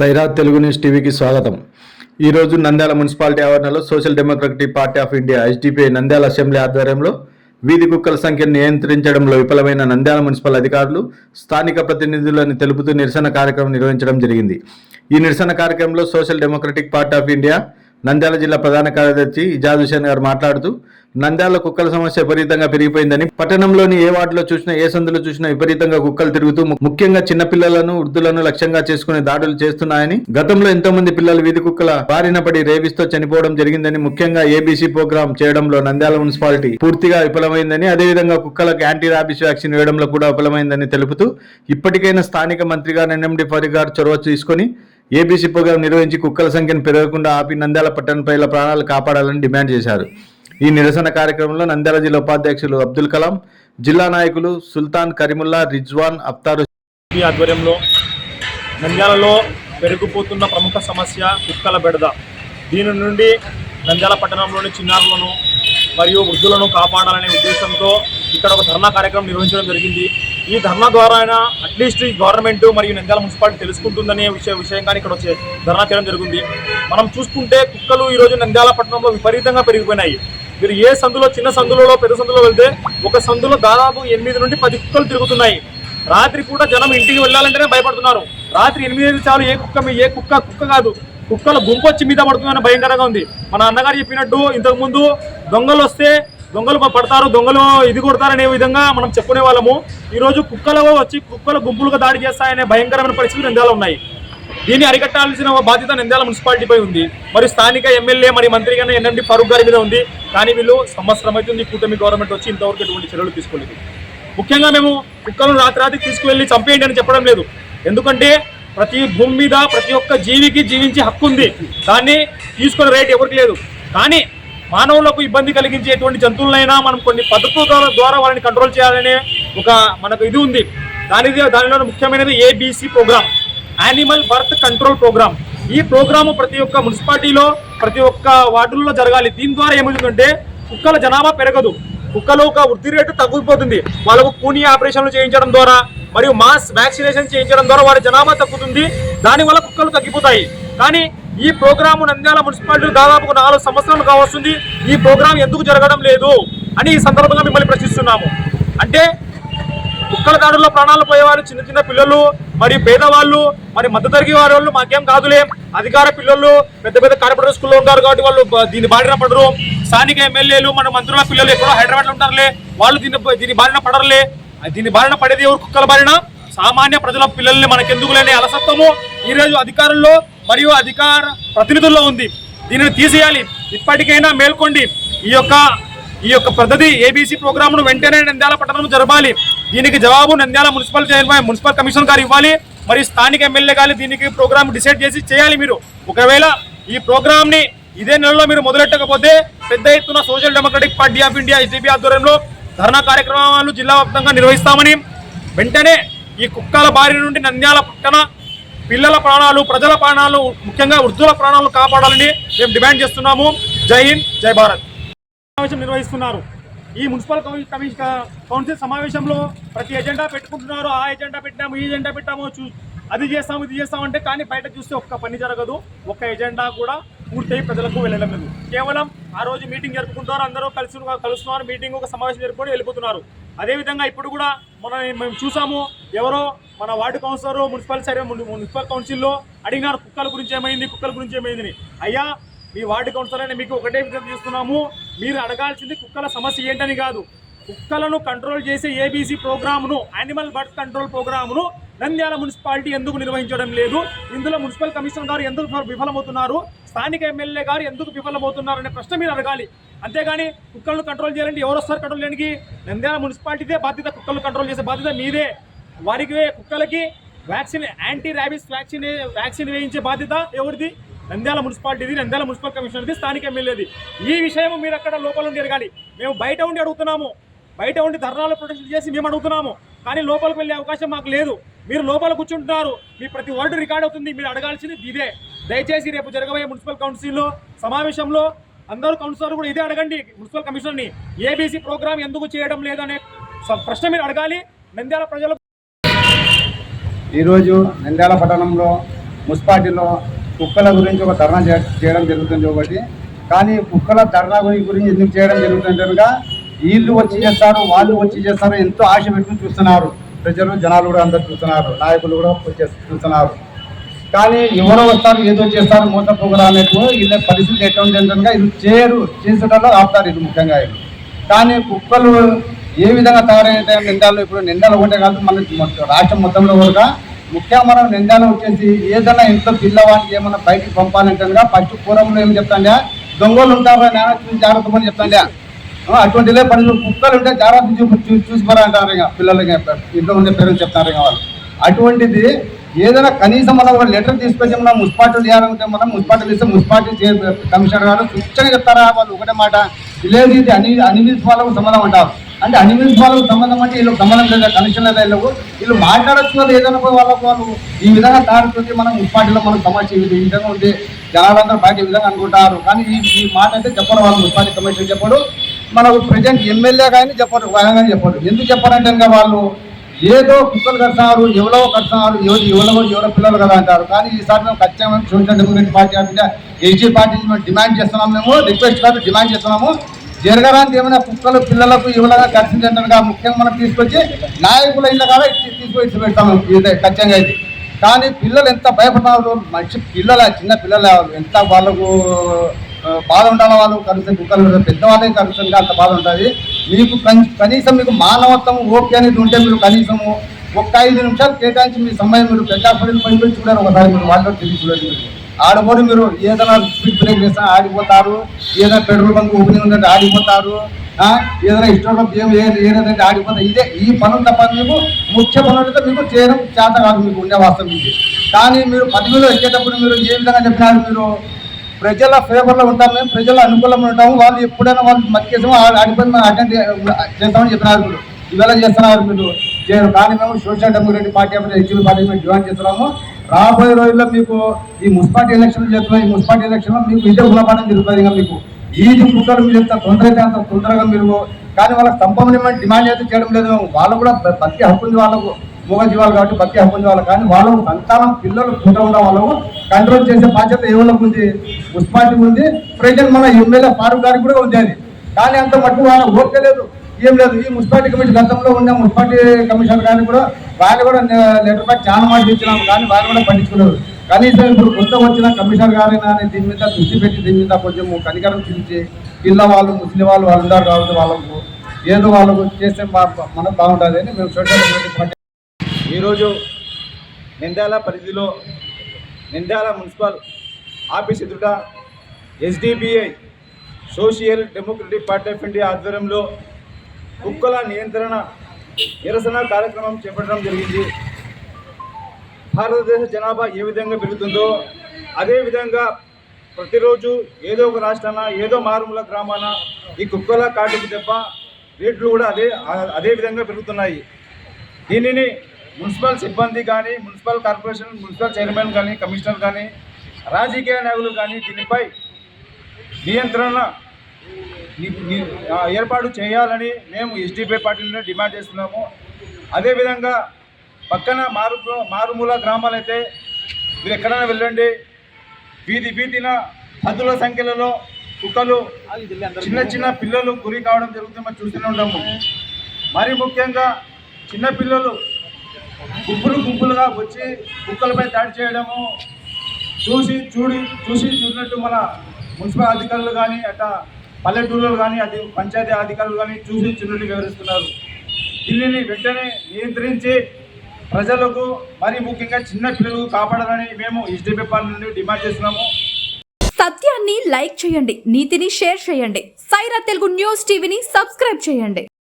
Sye Raa Telugu news టీవీకి స్వాగతం. ఈరోజు నంద్యాల మున్సిపాలిటీ ఆవరణలో social democratic party of India SDPI Nandyal assembly ఆధ్వర్యంలో వీధి కుక్కల సంఖ్యను నియంత్రించడంలో విఫలమైన నంద్యాల మున్సిపల్ అధికారులు స్థానిక ప్రతినిధులను తెలుపుతూ నిరసన కార్యక్రమం నిర్వహించడం జరిగింది. ఈ నిరసన కార్యక్రమంలో social democratic party of India Nandyal జిల్లా ప్రధాన కార్యదర్శి ఇజాజ్ హుసేన్ గారు మాట్లాడుతూ నంద్యాల కుక్కల సమస్య విపరీతంగా పెరిగిపోయిందని పట్టణంలోని ఏ వార్డులో చూసినా ఏ సందులో చూసినా విపరీతంగా కుక్కలు తిరుగుతూ ముఖ్యంగా చిన్నపిల్లలను వృద్ధులను లక్ష్యంగా చేసుకునే దాడులు చేస్తున్నాయని గతంలో ఎంతో మంది పిల్లలు వీధి కుక్కల బారిన పడి రేబిస్తో చనిపోవడం జరిగిందని ముఖ్యంగా ఏబీసీ ప్రోగ్రాం చేయడంలో నంద్యాల మున్సిపాలిటీ పూర్తిగా విఫలమైందని అదేవిధంగా కుక్కలకు యాంటీ రాబిస్ వ్యాక్సిన్ వేయడంలో కూడా విఫలమైందని తెలుపుతూ ఇప్పటికైనా స్థానిక మంత్రిగా ఎన్ఎండి ఫరీద్ గారు చొరవ తీసుకొని ఏబీసీ ప్రోగ్రాం నిర్వహించి కుక్కల సంఖ్యను పెరగకుండా ఆపి నంద్యాల పట్టణ ప్రజల ప్రాణాలు కాపాడాలని డిమాండ్ చేశారు. ఈ నిరసన కార్యక్రమంలో నంద్యాల జిల్లా ఉపాధ్యక్షులు అబ్దుల్ కలాం జిల్లా నాయకులు సుల్తాన్ కరీముల్లా రిజ్వాన్ అఫ్తారు ఆధ్వర్యంలో నంద్యాలలో పెరిగిపోతున్న ప్రముఖ సమస్య కుక్కల బెడద. దీని నుండి నంద్యాల పట్టణంలోని చిన్నారులను మరియు వృద్ధులను కాపాడాలనే ఉద్దేశంతో ఇక్కడ ఒక ధర్నా కార్యక్రమం నిర్వహించడం జరిగింది. ఈ ధర్నా ద్వారా అయినా అట్లీస్ట్ ఈ గవర్నమెంట్ మరియు నంద్యాల మున్సిపాలిటీ తెలుసుకుంటుందనే విషయ విషయం కానీ ఇక్కడ వచ్చే ధర్నా చేయడం జరిగింది. మనం చూసుకుంటే కుక్కలు ఈరోజు నంద్యాల పట్టణంలో విపరీతంగా పెరిగిపోయినాయి. మీరు ఏ సందులో చిన్న సందులలో పెద్ద సందులో వెళ్తే ఒక సందులో దాదాపు ఎనిమిది నుండి పది కుక్కలు తిరుగుతున్నాయి. రాత్రి పూట జనం ఇంటికి వెళ్ళాలంటేనే భయపడుతున్నారు. రాత్రి ఎనిమిది చాలు ఏ కుక్క ఏ కుక్క కుక్క కాదు. కుక్కల గుంపు వచ్చి మీద పడుతుందని భయంకరంగా ఉంది. మన అన్నగారు చెప్పినట్టు ఇంతకుముందు దొంగలు వస్తే దొంగలు పడతారు దొంగలు ఇది కొడతారనే విధంగా మనం చెప్పుకునే వాళ్ళము. ఈరోజు కుక్కలు వచ్చి కుక్కల గుంపులుగా దాడి చేస్తాయనే భయంకరమైన పరిస్థితులు నిందాలు ఉన్నాయి. దీన్ని అరికట్టాల్సిన బాధ్యత నంద్యాల మున్సిపాలిటీపై ఉంది. మరి స్థానిక ఎమ్మెల్యే మరి మంత్రి గారిని ఎన్ఎండి ఫరూక్ గారి మీద ఉంది. కానీ వీళ్ళు సంవత్సరం అవుతుంది కూటమి గవర్నమెంట్ వచ్చి ఇంతవరకు ఎటువంటి చర్యలు తీసుకోలేదు. ముఖ్యంగా మేము కుక్కలను రాత్రి రాత్రి తీసుకువెళ్ళి చంపేయండి అని చెప్పడం లేదు. ఎందుకంటే ప్రతి భూమి మీద ప్రతి ఒక్క జీవికి జీవించే హక్కు ఉంది. దాన్ని తీసుకునే రేట్ ఎవరికి లేదు. కానీ మానవులకు ఇబ్బంది కలిగించేటువంటి జంతువులైనా మనం కొన్ని పద్ధతుల ద్వారా- వాళ్ళని కంట్రోల్ చేయాలనే ఒక మనకు ఇది ఉంది. దానిది దానిలో ముఖ్యమైనది ABC program. Animal birth control program. ఈ ప్రోగ్రాము ప్రతి ఒక్క మున్సిపాలిటీలో ప్రతి ఒక్క వార్డుల్లో జరగాలి. దీని ద్వారా ఏమవుతుందంటే కుక్కల జనాభా పెరగదు. కుక్కలు ఒక వృద్ధి రేటు తగ్గిపోతుంది. వాళ్ళకు కూనీ ఆపరేషన్లు చేయించడం ద్వారా మరియు మాస్ వ్యాక్సినేషన్ చేయించడం ద్వారా వారి జనాభా తగ్గుతుంది. దానివల్ల కుక్కలు తగ్గిపోతాయి. కానీ ఈ ప్రోగ్రాము నంద్యాల మున్సిపాలిటీ దాదాపు నాలుగు సంవత్సరాలు కావస్తుంది ఈ ప్రోగ్రాం ఎందుకు జరగడం లేదు అని ఈ సందర్భంగా మిమ్మల్ని ప్రశ్నిస్తున్నాము. అంటే కుక్కల దాడుల్లో ప్రాణాలు పోయేవారు చిన్న చిన్న పిల్లలు మరి పేదవాళ్ళు మరి మధ్యతరగతి వారి వాళ్ళు మాకేం కాదులే. అధికార పిల్లలు పెద్ద పెద్ద కార్పొరేట్ స్కూల్లో ఉంటారు కాబట్టి వాళ్ళు దీన్ని బారిన పడరు. స్థానిక ఎమ్మెల్యేలు మన మంత్రుల పిల్లలు ఎక్కడో హైదరాబాద్లో ఉంటారులే. వాళ్ళు దీన్ని దీని బారిన పడరులే. దీని బారిన పడేది ఎవరు? కుక్కల బారిన? సామాన్య ప్రజల పిల్లల్ని మనకెందుకు లేని అలసత్వము ఈ రోజు అధికారుల్లో మరియు అధికార ప్రతినిధుల్లో ఉంది. దీనిని తీసేయాలి. ఇప్పటికైనా మేల్కొండి. ఈ యొక్క ఈ యొక్క పద్ధతి ఏబీసీ ప్రోగ్రామ్ను వెంటనే నంద్యాల పట్టణంలో జరపాలి. దీనికి జవాబు Nandyal municipal chairman municipal commission గారు ఇవ్వాలి. మరి స్థానిక ఎమ్మెల్యే గారు దీనికి ప్రోగ్రామ్ డిసైడ్ చేసి చేయాలి మీరు. ఒకవేళ ఈ ప్రోగ్రామ్ని ఇదే నెలలో మీరు మొదలెట్టకపోతే పెద్ద ఎత్తున social democratic party of India SDP ఆధ్వర్యంలో ధర్నా కార్యక్రమాలు జిల్లా వ్యాప్తంగా నిర్వహిస్తామని వెంటనే ఈ కుక్కల బారి నుండి నంద్యాల పట్టణ పిల్లల ప్రాణాలు ప్రజల ప్రాణాలు ముఖ్యంగా వృద్ధుల ప్రాణాలు కాపాడాలని మేము డిమాండ్ చేస్తున్నాము. జై హింద్ జై భారత్. సమావేశం నిర్వహిస్తున్నారు. ఈ మున్సిపల్ కౌన్- కమిషన్ కౌన్సిల్ సమావేశంలో ప్రతి ఎజెండా పెట్టుకుంటున్నారు. ఆ ఎజెండా పెట్టాము ఈ ఎజెండా పెట్టాము చూ అది చేస్తాము ఇది చేస్తామంటే కానీ బయట చూస్తే ఒక్క పని జరగదు. ఒక్క ఎజెండా కూడా పూర్తయి ప్రజలకు వెళ్ళడం లేదు. కేవలం ఆ రోజు మీటింగ్ జరుపుకుంటారు అందరూ కలిసి కలుస్తున్నారు మీటింగ్ ఒక సమావేశం జరుపుకొని వెళ్ళిపోతున్నారు. అదేవిధంగా ఇప్పుడు కూడా మన మేము చూసాము ఎవరో మన ward councillor municipal survey municipal కౌన్సిల్లో అడిగినారు కుక్కల గురించి ఏమైంది కుక్కల గురించి ఏమైంది అయ్యా మీ వార్డు కౌన్సిలర్ అని మీకు ఒకటే విజ్ఞప్తి చేస్తున్నాము మీరు అడగాల్సింది కుక్కల సమస్య ఏంటని కాదు. కుక్కలను కంట్రోల్ చేసే ఏబీసీ ప్రోగ్రామ్ను యానిమల్ బర్త్ కంట్రోల్ ప్రోగ్రామ్ను నంద్యాల మున్సిపాలిటీ ఎందుకు నిర్వహించడం లేదు? ఇందులో మున్సిపల్ కమిషనర్ గారు ఎందుకు విఫలమవుతున్నారు? స్థానిక ఎమ్మెల్యే గారు ఎందుకు విఫలమవుతున్నారు అనే ప్రశ్న మీరు అడగాలి. అంతేగాని కుక్కలను కంట్రోల్ చేయాలంటే ఎవరు వస్తారు కంట్రోల్ చేయడానికి? నంద్యాల మున్సిపాలిటీదే బాధ్యత. కుక్కలను కంట్రోల్ చేసే బాధ్యత మీదే. వారికి కుక్కలకి vaccine anti rabies vaccine vaccine వేయించే బాధ్యత ఎవరిది? నంద్యాల మున్సిపాలిటీది నంద్యాల మున్సిపల్ కమిషనర్ది స్థానిక ఎమ్మెల్యేది. ఈ విషయం మీరు అక్కడ లోపల ఉండి ఎరగాలి మేము బయట ఉండి అడుగుతున్నాము. బయట ఉండి ధర్నాలు ప్రొటెక్షన్ చేసి మేము అడుగుతున్నాము. కానీ లోపలికి వెళ్ళే అవకాశం మాకు లేదు. మీరు లోపల కూర్చుంటున్నారు. మీ ప్రతి వర్డ్ రికార్డ్ అవుతుంది. మీరు అడగాల్సింది ఇదే. దయచేసి రేపు జరగబోయే మున్సిపల్ కౌన్సిల్లో సమావేశంలో అందరూ కౌన్సిలర్ కూడా ఇదే అడగండి మున్సిపల్ కమిషనర్ని. ఏబీసీ ప్రోగ్రామ్ ఎందుకు చేయడం లేదనే ప్రశ్న మీరు అడగాలి. నంద్యాల ప్రజలు ఈరోజు నంద్యాల పట్టణంలో మున్సిపాలిటీలో కుక్కల గురించి ఒక ధర్నా చేయడం జరుగుతుంది ఒకటి. కానీ కుక్కల ధర్నా గురించి ఎందుకు చేయడం జరుగుతుంది కనుక వీళ్ళు వచ్చి చేస్తారు వాళ్ళు వచ్చి చేస్తారు ఎంతో ఆశ పెట్టుకుని చూస్తున్నారు. ప్రజలు జనాలు కూడా అందరు చూస్తున్నారు. నాయకులు కూడా చూస్తున్నారు. కానీ ఎవరో వస్తారు ఏదో చేస్తారు మోసపోగరా అన్నట్టు వీళ్ళ పరిస్థితి ఎటువంటి ఉంది ఇది చేయరు చేసేటప్పుడు ఆపుతారు ఇది ముఖ్యంగా ఇది కానీ కుక్కలు ఏ విధంగా తయారైతే నిందాలు ఇప్పుడు నిందాలు ఒకటే కాదు మనకి మొత్తం రాష్ట్రం మొత్తంలో కూడా ముఖ్యంగా మనం నిందాలు వచ్చేసి ఏదైనా ఇంట్లో పిల్లవాడికి ఏమైనా బయటికి పంపాలంటే కనుక ఫస్ట్ పూర్వంలో ఏం చెప్తాండే దొంగలు ఉంటారు నాన్న చూసి జాగ్రత్త పని చెప్తాండే అటువంటిలే పనులు. కుక్కలు ఉంటే జాగ్రత్త చూసి చూ- చూసిపోరా అంటారు ఇక పిల్లలకి ఇంట్లో ఉండే పేరెంట్స్ చెప్తారు ఇక వాళ్ళు. అటువంటిది ఏదైనా కనీసం మనం ఒక లెటర్ తీసుకొచ్చి మనం మున్సిపాలిటీ చేయాలంటే మనం మున్సిపాలిటీ ఇస్తే మున్సిపాలిటీ కమిషనర్ గారు స్వచ్ఛంగా చెప్తారా? వాళ్ళు ఒకటే మాట. లేదు ఇది అని అనిమిల్స్ వాళ్ళకు సంబంధం అంటారు. అంటే అనిమిల్స్ వాళ్ళకు సంబంధం అంటే వీళ్ళకి సంబంధం లేదా కనెక్షన్ లేదా వీళ్ళకు వీళ్ళు మాట్లాడచ్చు ఏదైనా వాళ్ళకు వాళ్ళు ఈ విధంగా తారుతుంది మనం మున్సిపాలిటీలో మనకు సమస్య ఇది ఈ విధంగా ఉంది జనాలందరూ బయట ఈ విధంగా అనుకుంటారు. కానీ ఈ ఈ మాట అయితే చెప్పరు వాళ్ళు మున్సిపాలిటీ కమిషన్ చెప్పడు. మనకు ప్రజెంట్ ఎమ్మెల్యే కానీ చెప్పరు కానీ చెప్పరు. ఎందుకు చెప్పారంటే ఇంకా వాళ్ళు ఏదో కుక్కలు కడతారు ఎవరో కడతారు ఎవరు ఎవరో ఎవరో పిల్లలు కదా అంటారు. కానీ ఈసారి మేము ఖచ్చితంగా సోషల్ డెమోక్రటిక్ పార్టీ అంటే ఎస్జీ పార్టీ మేము డిమాండ్ చేస్తున్నాము మేము రిక్వెస్ట్ కాదు డిమాండ్ చేస్తున్నాము. జరగడానికి ఏమైనా కుక్కలు పిల్లలకు ఎవరైనా కరిచిందంటారుగా ముఖ్యంగా మనం తీసుకొచ్చి నాయకుల ఇళ్ళ కాడ ఇచ్చి- తీసుకొచ్చి పెడతాము. ఇదే ఖచ్చితంగా ఇది. కానీ పిల్లలు ఎంత భయపడుతున్నారు మంచి పిల్లల చిన్న పిల్లల ఎంత వాళ్ళకు బాధ ఉండాలి వాళ్ళు కలుస్తుంది కుక్కలు పెద్దవాళ్ళే కలుస్తుంది అంత బాధ ఉంటుంది. మీకు కనీసం మీకు మానవత్వం ఓకే అనేది ఉంటే మీరు కనీసము ఒక్క ఐదు నిమిషాలు కేటాయించి మీ సమయం మీరు పెద్ద హాస్పిటల్ పని పోయి చూడారు ఒకసారి మీరు వాళ్ళు తిరిగి చూడండి మీరు. ఆడపోయి మీరు ఏదైనా స్పీడ్ బ్రేక్ చేసినా ఆడిపోతారు. ఏదైనా పెట్రోల్ బంక్ ఓపెనింగ్ ఉందంటే ఆడిపోతారు. ఏదైనా ఇష్టం బియ్యం ఏదంటే ఆడిపోతారు. ఇదే ఈ పనులు తప్ప మీకు ముఖ్య పనులతో మీకు చేయడం చేత కాదు. మీకు ఉండే వాస్తవం ఇది. కానీ మీరు పదవిలో ఎక్కేటప్పుడు మీరు ఏ విధంగా చెప్పినారు మీరు? ప్రజల ఫేవర్లో ఉంటాం మేము ప్రజల అనుకూలంలో ఉంటాము. వాళ్ళు ఎప్పుడైనా వాళ్ళు మతికేసాము ఆడిపోయి మేము అటెండ్ చేస్తామని చెప్పినారు మీరు ఇవాళ చేస్తున్నారు మీరు. చేయరు కానీ మేము social democratic party of HP party మేము డిమాండ్ చేస్తున్నాము. రాబోయే రోజుల్లో మీకు ఈ మున్సిపాలిటీ ఎలక్షన్ చేస్తున్నాం ఈ మున్సిపాలిటీ ఎలక్షన్లో మీకు ఇదే గుణపాఠం జరుగుతుంది ఇంకా మీకు. ఈది కుక్కలు మీరు ఎంత తొందర అయితే అంత తొందరగా మీరు కానీ వాళ్ళకి స్తంభం డిమాండ్ అయితే చేయడం లేదు. వాళ్ళు కూడా బ- బతికే హక్కు ఉంది వాళ్ళకు. మూగ జీవాలు కాబట్టి బతికే హక్కు ఉంది వాళ్ళు కానీ వాళ్ళు సంతానం పిల్లలు పుట్ట ఉన్న వాళ్ళము కంట్రోల్ చేసే బాధ్యత ఎవరికి ఉంది మున్సిపాలిటీ ఉంది ప్రజెంట్ మన ఎమ్మెల్యే ఫారూక్ గారికి కూడా ఉంది అది. కానీ అంత మట్టుకు వాళ్ళ ఓకే లేదు ఏం లేదు. ఈ మున్సిపాలిటీ కమిషన్ గతంలో ఉన్న మున్సిపాలిటీ కమిషనర్ గారిని కూడా వాళ్ళు కూడా లెటర్ పై చాలా మాట ఇచ్చినాము కానీ వాళ్ళు కూడా పట్టించుకోలేదు. కనీసం ఇప్పుడు కొత్త వచ్చిన కమిషనర్ గారైనా అని దీని మీద దృష్టి పెట్టి దీని మీద కొంచెం కనికరం చూపించి పిల్ల వాళ్ళు ముస్లిం వాళ్ళు వాళ్ళు ఉన్నారు కాబట్టి వాళ్ళకు ఏదో వాళ్ళకు చేస్తే మా- మనకు బాగుంటుంది అని మేము సోషల్ పార్టీ. ఈరోజు నిందాల పరిధిలో నింద్యాల మున్సిపల్ ఆఫీస్ ఎదుట SDBI social democratic party of India ఆధ్వర్యంలో కుక్కల నియంత్రణ నిరసన కార్యక్రమం చేపట్టడం జరిగింది. భారతదేశ జనాభా ఏ విధంగా పెరుగుతుందో అదేవిధంగా ప్రతిరోజు ఏదో ఒక రాష్ట్రాన ఏదో మారుమూల గ్రామాన ఈ కుక్కల కాటుకు దెబ్బ రేట్లు కూడా అదే అదే విధంగా పెరుగుతున్నాయి. దీనిని మున్సిపల్ సిబ్బంది కానీ మున్సిపల్ కార్పొరేషన్ మున్సిపల్ చైర్మన్ కానీ కమిషనర్ కానీ రాజకీయ నాయకులు కానీ దీనిపై నియంత్రణ ఏర్పాటు చేయాలని మేము ఎస్డిపి పార్టీని డిమాండ్ చేస్తున్నాము. అదేవిధంగా పక్కన మారు మారుమూల గ్రామాలైతే మీరు ఎక్కడైనా వెళ్ళండి. వీధి వీధిన హద్దుల సంఖ్యలలో కుక్కలు చిన్న చిన్న పిల్లలు గురి కావడం జరుగుతుంది మనం చూస్తూనే ఉంటాము. మరి ముఖ్యంగా చిన్నపిల్లలు గుంపులు గుంపులుగా వచ్చి కుక్కలపై దాడి చేయడము చూసి చూడి చూసి చూసినట్టు మన మున్సిపల్ అధికారులు కానీ అట్లా పల్లెటూరులో కానీ అది పంచాయతీ అధికారులు కానీ చూసి చూసినట్టు వివరిస్తున్నారు. దీనిని వెంటనే నియంత్రించి ప్రజలకు మరి ముఖ్యంగా చిన్న పిల్లలకు కాపాడాలని మేము ఎస్డీపీ పార్టీ నుండి డిమాండ్ చేస్తున్నాము. సత్యాన్ని లైక్ చేయండి నీతిని షేర్ చేయండి. సైరా తెలుగు న్యూస్ టీవీని సబ్స్క్రైబ్ చేయండి.